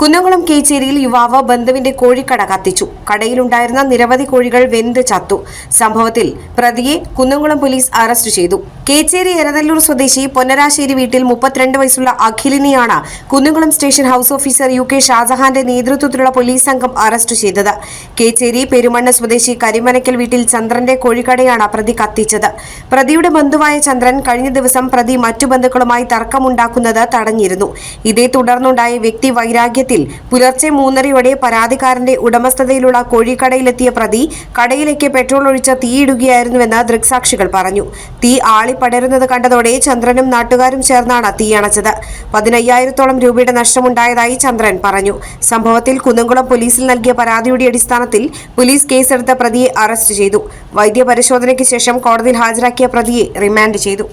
കുന്നംകുളം കേച്ചേരിയിൽ യുവാവ് ബന്ധുവിന്റെ കോഴിക്കട കത്തിച്ചു. കടയിലുണ്ടായിരുന്ന നിരവധി കോഴികൾ വെന്ത് ചത്തു. സംഭവത്തിൽ പ്രതിയെ കുന്നംകുളം പോലീസ് അറസ്റ്റ് ചെയ്തു. കേച്ചേരി എരനല്ലൂർ സ്വദേശി പൊന്നരാശ്ശേരി വീട്ടിൽ മുപ്പത്തിരണ്ട് വയസ്സുള്ള അഖിലിനെയാണ് Kunnamkulam station house officer U K ഷാജഹാന്റെ നേതൃത്വത്തിലുള്ള പോലീസ് സംഘം അറസ്റ്റ് ചെയ്തത്. കേച്ചേരി പെരുമണ്ണ സ്വദേശി കരിമനക്കൽ വീട്ടിൽ ചന്ദ്രന്റെ കോഴിക്കടയാണ് പ്രതി കത്തിച്ചത്. പ്രതിയുടെ ബന്ധുവായ ചന്ദ്രൻ കഴിഞ്ഞ ദിവസം പ്രതി മറ്റു ബന്ധുക്കളുമായി തർക്കമുണ്ടാക്കുന്നത് തടഞ്ഞിരുന്നു. ഇതേ തുടർന്നുണ്ടായ വ്യക്തി വൈരാഗ്യത്തിൽ പുലർച്ചെ മൂന്നരയോടെ പരാതിക്കാരന്റെ ഉടമസ്ഥതയിലുള്ള കോഴിക്കടയിലെത്തിയ പ്രതി കടയിലേക്ക് പെട്രോൾ ഒഴിച്ച തീയിടുകയായിരുന്നുവെന്ന് ദൃക്സാക്ഷികൾ പറഞ്ഞു. തീ ആളിപ്പടരുന്നത് കണ്ടതോടെ ചന്ദ്രനും നാട്ടുകാരും ചേർന്നാണ് തീയണച്ചത് പതിനയ്യായിരത്തോളം രൂപയുടെ നഷ്ടമുണ്ടായതായി ചന്ദ്രൻ പറഞ്ഞു. സംഭവത്തിൽ കുന്നംകുളം പോലീസിൽ നൽകിയ പരാതിയുടെ അടിസ്ഥാനത്തിൽ പോലീസ് കേസെടുത്ത പ്രതിയെ അറസ്റ്റ് ചെയ്തു. വൈദ്യപരിശോധനയ്ക്ക് ശേഷം കോടതിയിൽ ഹാജരാക്കിയ പ്രതിയെ റിമാൻഡ് ചെയ്തു.